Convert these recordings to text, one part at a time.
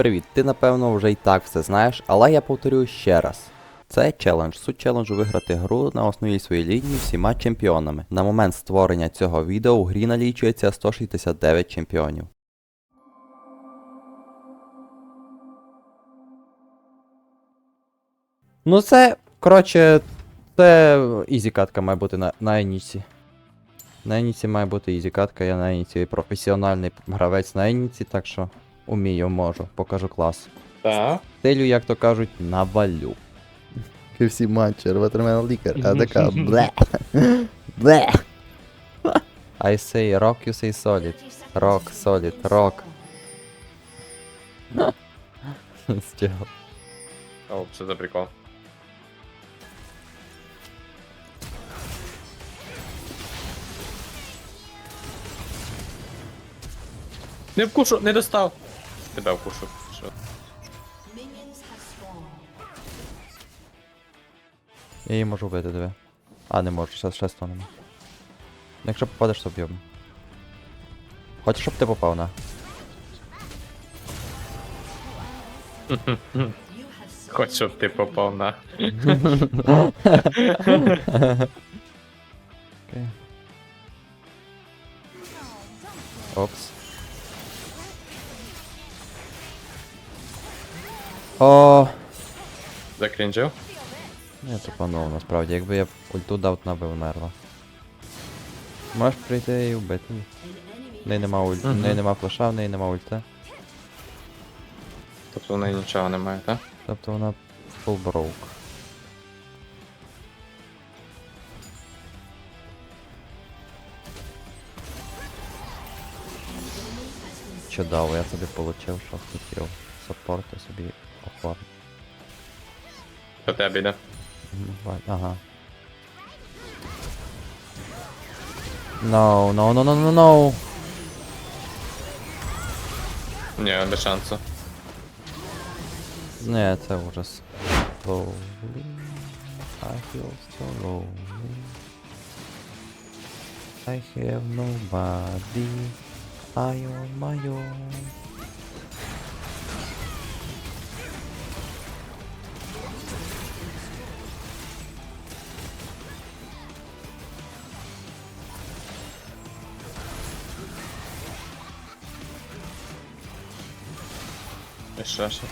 Привіт, ти напевно вже і так все знаєш, але я повторю ще раз. Це челендж. Суть челенджу виграти гру на основній своїй лінії всіма чемпіонами. На момент створення цього відео у грі налічується 169 чемпіонів. Ну це, коротше, це ізі катка має бути на, на Еніці. На Еніці має бути ізі катка, я на Еніці професіональний гравець на Еніці, так що умію, можу, покажу клас. Так. Стилю, як то кажуть, навалю. Всі матчі, Watermelon лікар, а така бле. Бле. I say rock, you say solid. Rock, solid, rock. Чого? О, що за прикол? Не вкушу, не достав. Тебе вкушу. Що? Я її можу вбити, диви. А, не можу, ще, ще стонемо. Якщо попадеш, то б'ємо. Хочеш, щоб ти попав на? Хоч щоб ти попав О, Закрінжив? я тупанув насправді, якби я ульту дав, вона би вмерла. Можеш прийти і вбити. В неї нема ульт, в неї нема флеша, в неї нема ульти. Тобто в неї нічого немає, так? Тобто вона full broke. Чудово, я собі получив, що хотів. Саппорт я собі оформив. До тебе йде. Ага. No, no, no, no, no, no. Ні, без шансу. Не, це ужас. Slowly. I feel so lonely. I have nobody. I on my own. І що ще?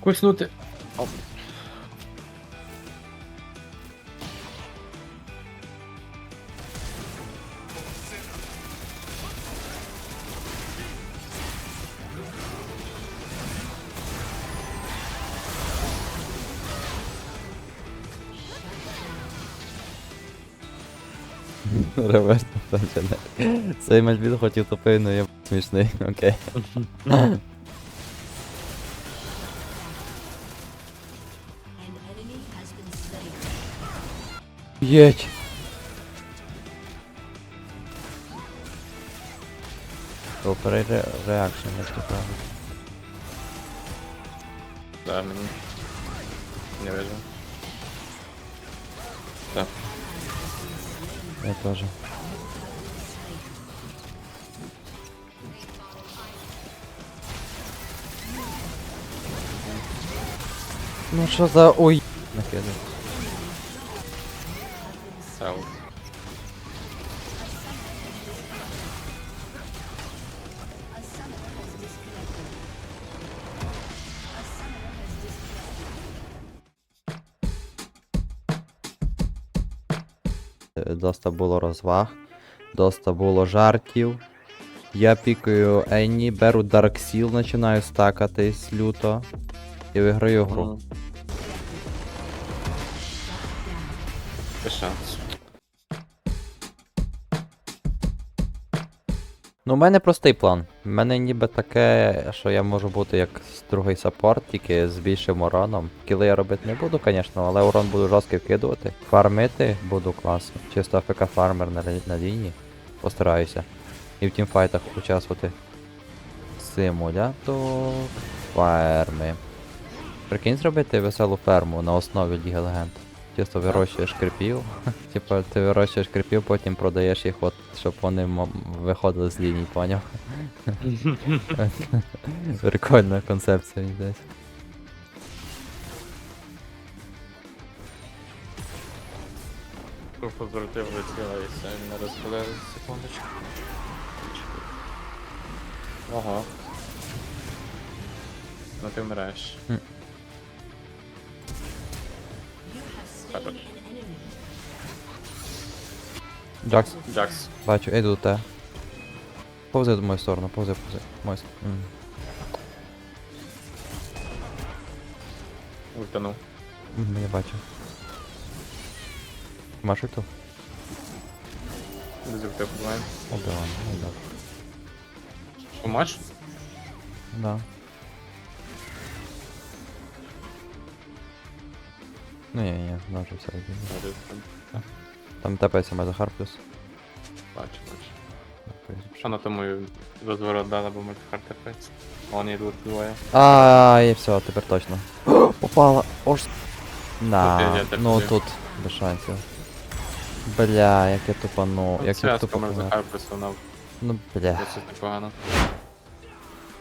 Куснути. Оп. Реверс пенсіонер. Цей мальбіт хотів топити, але я Müsli. Okay. Jedź. Super re reaction jest to prawda. Dałem mi. Tak. Ja też. Ну що за ой. Накидав. Сау. Е, Доста було розваг, доста було жартів. Я пікаю Енні, беру Dark Seal, починаю стакатись люто. І виграю гру. Без шансу. Ну, у мене простий план. У мене ніби таке, що я можу бути як другий саппорт, тільки з більшим уроном. Кіли я робити не буду, звісно, але урон буду жорсткий вкидувати. Фармити буду класно. Чисто АФК фармер на, на лінії. Постараюся. І в тімфайтах участвувати. Симулятор ферми. Прикинь зробити веселу ферму на основі Ліги Легенд. Чисто вирощуєш кріпів. Типа ти вирощуєш кріпів, потім продаєш їх, от, щоб вони виходили з ліній, поняв? Прикольна концепція десь. Влетіла і все, не розпилили секундочку. Ого. Ну ти вмираєш. Хорош. Джакс, Джакс. бачу, йду до тебе. Повзи в мою сторону, повзи, повзи. Мою сторону. М. Ультанув. М, Я бачу. Машу ту? Ульти побуваємо. Убиваємо, ну да. Матч? Да. Ну ні, ні, вона вже все розуміє. Там тепається мой Захар плюс. Бачу, бачу. Що на тому розворот дала, бо мультихар терпець. Вони йдуть двоє. А, і все, тепер точно. Попала. Ож. На, Тут я- я так ну тут без шансів. Бля, як я тупану, як я Зв'язка тупо. може помер. Ну бля. Досить непогано.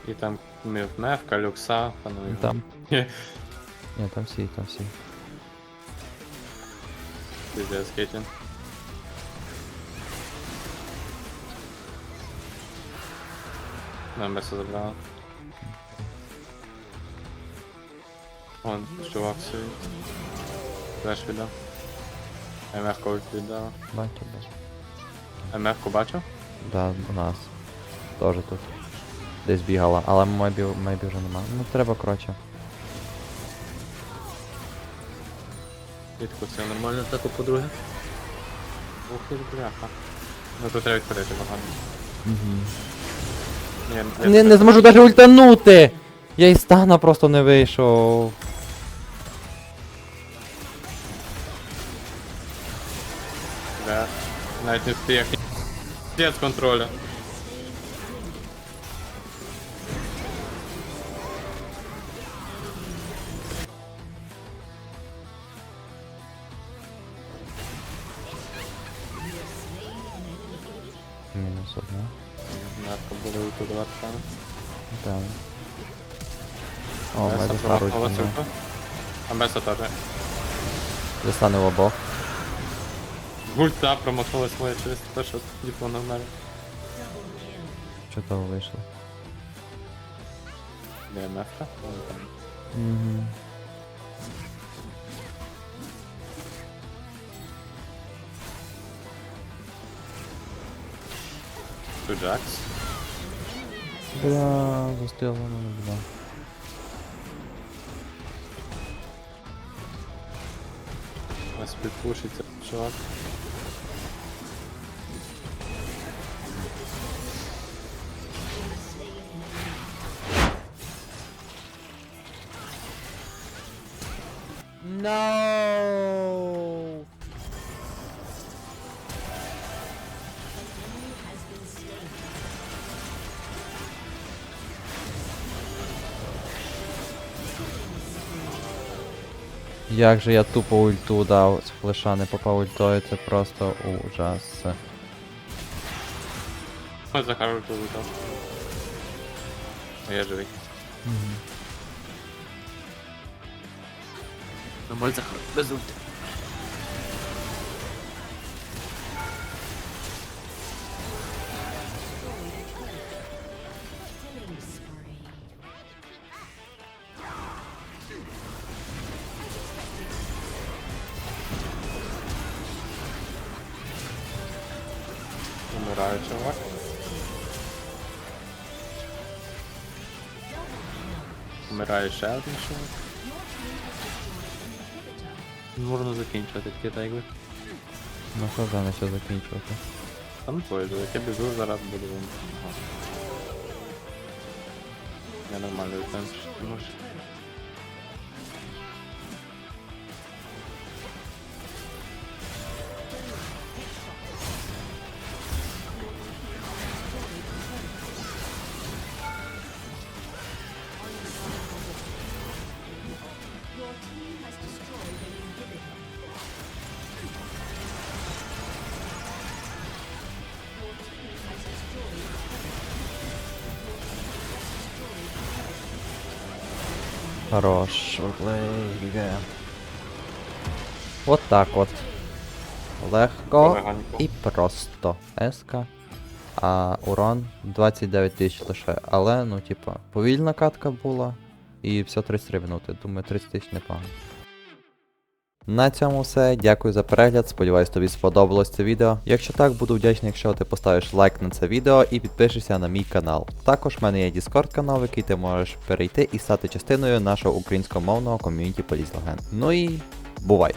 І там Мівневка, Люкса, панує. Там. Ні. Ні, там всі, там всі. Пиздец, Кетін. На место забрала. Вон, чувак стоїть. Флеш віддав. МФ-ку віддав. Бачу, бачу. МФ-ку бачив? Да, у нас. Тоже тут. Десь бігала, але мейбі, мейбі вже нема. Ну треба коротше. Відку це нормально таку по-друге. Ух ти ж бляха. Ну тут треба відходити багато. Угу. Не, не зможу навіть ультанути! Я із стана просто не вийшов. Да. Навіть не встиг. Піздець контроля. Мінус одна. Нарко буде ульту до Варшани. Так. О, мене Захар ультанув. Амбеса теж. Застане в обох. Гульта промотнулась моя через те, що діпло на мене. Чудово вийшло. Де мефка? Угу. Тут Джакс. Бля, застила мене, бля. Нас підпушиться, чувак. No! Як же я тупо ульту дав, з флеша не попав ультою, це просто ужас. Ой, Захар ульту дав. А я живий. Нормаль Захар, без ульти. Умираю, чувак. Умирає ще один чувак. Можна закінчувати таке так якби. Ну що за що закінчувати? Там пойду, як я біжу, зараз буду. Ага. Я нормально летаю, що ти можеш. Хорош, Лейге. От так от. Легко Легонько. і просто. Еска. А урон 29 тисяч лише. Але, ну, типа, повільна катка була. І все 33 минути. Думаю, 30 тисяч непогано. На цьому все. Дякую за перегляд. Сподіваюсь, тобі сподобалось це відео. Якщо так, буду вдячний, якщо ти поставиш лайк на це відео і підпишешся на мій канал. Також в мене є Discord канал, в який ти можеш перейти і стати частиною нашого українськомовного ком'юніті Поліс. Ну і бувай!